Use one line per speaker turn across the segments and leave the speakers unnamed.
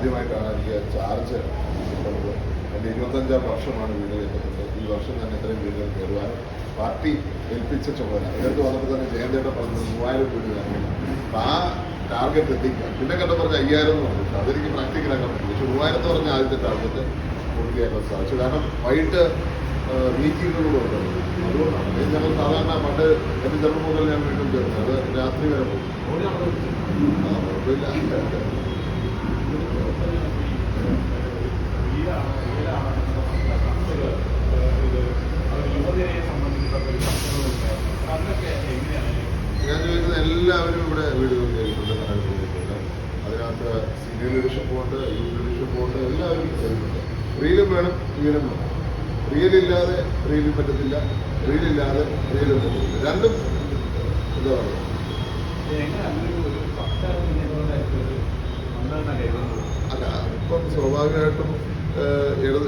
ആദ്യമായിട്ടാണ് എനിക്ക് ചാർജ് കിട്ടുന്നത്. എന്റെ ഇരുപത്തഞ്ചാം വർഷമാണ് വീട് കയറ്റുന്നത് ഈ വർഷം തന്നെ ഇത്രയും വീടുകൾ കയറുവാനും പാർട്ടി ഏൽപ്പിച്ച ചുമതല. ഇതിനകത്ത് വന്നപ്പോൾ തന്നെ ജയന്തിയുടെ പറഞ്ഞത് മൂവായിരം വീട് കയറണം. അപ്പം ആ ടാർഗറ്റ് എത്തിക്കാം. പിന്നെ കണ്ട പറഞ്ഞ അയ്യായിരം എന്ന് പറഞ്ഞു. അതെനിക്ക് പ്രാക്ടിക്കലാക്കാൻ പറ്റും. പക്ഷെ മൂവായിരം എന്ന് പറഞ്ഞ ആദ്യത്തെ ടാർഗറ്റ് പൂർത്തിയാക്കാൻ സാധിച്ചു. കാരണം വൈകിട്ട് മീറ്റിങ്ങുകളുണ്ട് അതുകൊണ്ടാണ്. ഞങ്ങൾ സാധാരണ പണ്ട് എന്റെ ചെറുപ്പം മുതൽ ഞാൻ വീണ്ടും ചേർന്നത് രാത്രി വരെ പോകും. ഞാൻ ചോദിക്കുന്നത് എല്ലാവരും ഇവിടെ വീടുകൾ കയറിയിട്ടുണ്ട് കടകൾ കയറിയിട്ടുണ്ട് അതിനകത്ത് സീനിയർ ലീഡർഷിപ്പ് ഉണ്ട് യൂത്ത് ലീഡർഷിപ്പ് ഉണ്ട് എല്ലാവരും കയറിയിട്ടുണ്ട് റീലും വേണം റീലും വേണം. റിയൽ ഇല്ലാതെ റീലും പറ്റത്തില്ല. റീലില്ലാതെ റീലും പറ്റത്തില്ല. രണ്ടും എന്താ പറയുക? അല്ല ഇപ്പം സ്വാഭാവികമായിട്ടും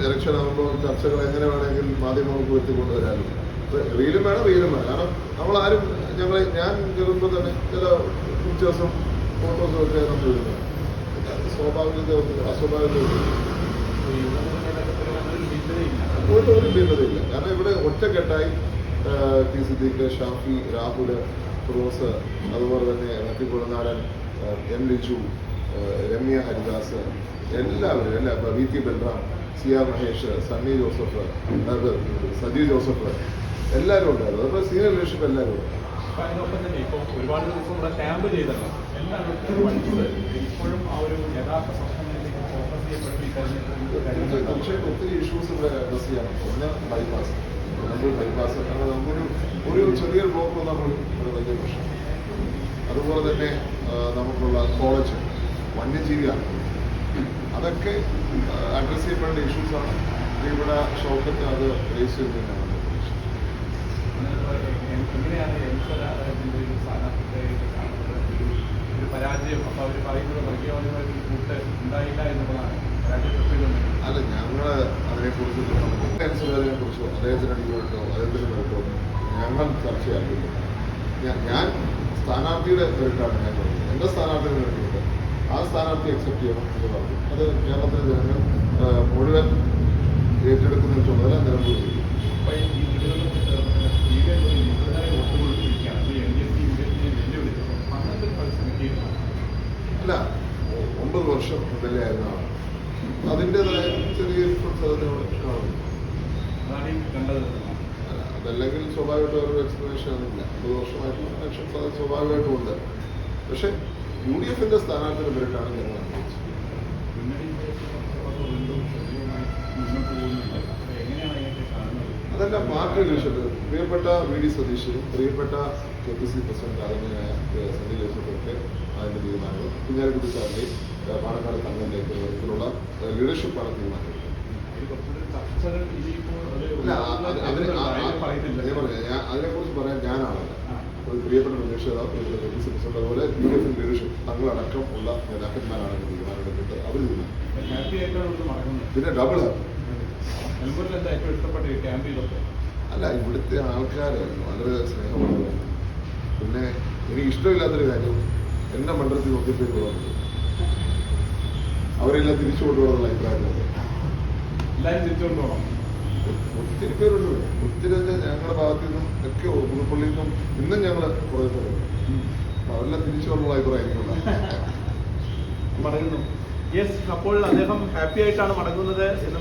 ഇലക്ഷൻ ആകുമ്പോൾ ചർച്ചകൾ എങ്ങനെ വേണമെങ്കിൽ മാധ്യമങ്ങൾക്ക് എത്തിക്കൊണ്ടുവരാനും റീലും വേണം റീലും വേണം. കാരണം നമ്മൾ ആരും ഞങ്ങൾ ഞാൻ കയറുമ്പോൾ തന്നെ ചില പിക്ചേഴ്സും ഫോട്ടോസും ഒക്കെ നമ്മൾ വരുന്നത്. സ്വാഭാവികത അസ്വാഭാവികത ഒരു ഒരു ഭിന്നതയില്ല. കാരണം ഇവിടെ ഒറ്റക്കെട്ടായി ടി സിദ്ദീഖ് ഷാഫി രാഹുൽ ഫിറോസ് അതുപോലെ തന്നെ മറ്റു കുളനാടൻ എം ലിജു രമ്യ ഹരിദാസ് എല്ലാവരും എല്ലാ ഇപ്പൊ V T Balram C R Mahesh Sunny Joseph അത് സജീവ് ജോസഫ് എല്ലാവരും ഉണ്ടായിരുന്നു. അപ്പോൾ സീനിയർ ലീഡർഷിപ്പ് എല്ലാവരും ഉണ്ട്.
അതിനൊപ്പം തന്നെ ഇപ്പോൾ ഒരുപാട് ദിവസം ഇവിടെ ക്യാമ്പ് ചെയ്തല്ലോ. എല്ലാവരും പഠിച്ചത് ഇപ്പോഴും ആ ഒരു യഥാർത്ഥ പ്രശ്നങ്ങളിലേക്ക് ഫോക്കസ് ചെയ്യപ്പെട്ടു ഈ തെരഞ്ഞെടുപ്പ്
തീർച്ചയായിട്ടും ഒത്തിരി ഇഷ്യൂസ് ഇവിടെ അഡ്രസ് ചെയ്യണം ഒന്ന് ബൈപ്പാസ് നമ്മൾ ബൈപ്പാസ് കാരണം നമുക്കൊരു ഒരു ചെറിയൊരു ബ്ലോക്ക് വന്നാൽ പോലും ഒരു വലിയ പ്രശ്നം. അതുപോലെ തന്നെ നമുക്കുള്ള കോളേജ് വന്യജീവിയാണ്. അതൊക്കെ അഡ്രസ് ചെയ്യപ്പെടേണ്ട ഇഷ്യൂസാണ് ഇവിടെ ഷോക്കത്ത് അത്
റേസ് ചെയ്ത് പരാജയപ്പെട്ടതെന്ന്
അല്ല ഞങ്ങൾ അതിനെക്കുറിച്ച് കുറിച്ചോ അദ്ദേഹത്തിന് അടിക്കുമ്പോഴോ അദ്ദേഹത്തിന് മെറിറ്റോ ഞങ്ങൾ ചർച്ചയാക്കിയില്ല ഞാൻ സ്ഥാനാർത്ഥിയുടെ പേരിട്ടാണ് ഞാൻ പറഞ്ഞത്. എന്റെ സ്ഥാനാർത്ഥിയുടെ മെറിറ്റുണ്ട് ആ സ്ഥാനാർത്ഥി അക്സെപ്റ്റ് ചെയ്യണം എന്ന് പറഞ്ഞു. അത് കേരളത്തിലെ ജനങ്ങൾ മുഴുവൻ ഏറ്റെടുക്കുന്ന ചുമതല നിലമ്പൂർ അല്ല ഒമ്പത് വർഷം എം എൽ എ ആയിരുന്ന ആളാണ് അതിന്റെതായ ചെറിയ അതിനോട് കാണുന്നു അതല്ലെങ്കിൽ സ്വാഭാവികമായിട്ട് ഒരു എക്സ്പ്ലനേഷൻ അതില്ല. ഒമ്പത് വർഷമായിട്ടുള്ള അത് സ്വാഭാവികമായിട്ടും ഉണ്ട്. പക്ഷേ യു ഡി എഫിന്റെ സ്ഥാനാർത്ഥിയുടെ മെറിറ്റാണ് ഞങ്ങൾ അതല്ല പാർട്ടി അന്വേഷിച്ചത് പ്രിയപ്പെട്ട വി ഡി സതീഷ് പ്രിയപ്പെട്ട കെ പി സി പ്രസിഡന്റ് ആദരണീയായ സണ്ണി ജോസഫൊക്കെ അതിന്റെ തീരുമാനങ്ങൾ കുഞ്ഞാലിക്കുട്ടി സാറിന്റെയും പാലക്കാട് സംഘത്തിന്റെ തരത്തിലുള്ള ലീഡർഷിപ്പാണ് തീരുമാനം അതിനെ കുറിച്ച് പറയാൻ. ഒരു പ്രിയപ്പെട്ട നേതാവ് പ്രിയപ്പെട്ട കെ പോലെ അതുപോലെ യു ഡി ലീഡർഷിപ്പ് തങ്ങളടക്കം ഉള്ള നേതാക്കന്മാരാണ് തീരുമാനമെടുത്തിട്ട് അവർ
നടക്കുന്നത്
പിന്നെ ഡബിൾ അല്ല ഇവിടുത്തെ ആൾക്കാർ വളരെ സ്നേഹമുള്ളത് പിന്നെ എനിക്ക് ഇഷ്ടമില്ലാത്തൊരു കാര്യം എന്റെ മണ്ഡലത്തിൽ വന്നു. അവരെല്ലാം തിരിച്ചു അഭിപ്രായം
എല്ലാവരും പോകണം
ഒത്തിരി ഇവിടെ. ഒത്തിരി ഞങ്ങളുടെ ഭാഗത്തു നിന്നും ഒക്കെ ഉൾപ്പള്ളിയിൽ നിന്നും ഇന്നും ഞങ്ങൾ കുറേ പേരുണ്ട്. അവരെല്ലാം തിരിച്ചു വന്നുള്ള അഭിപ്രായം എനിക്കുള്ള
മടങ്ങുന്നു. യെസ് അപ്പോൾ അദ്ദേഹം ഹാപ്പി ആയിട്ടാണ് മടങ്ങുന്നത് എന്ന്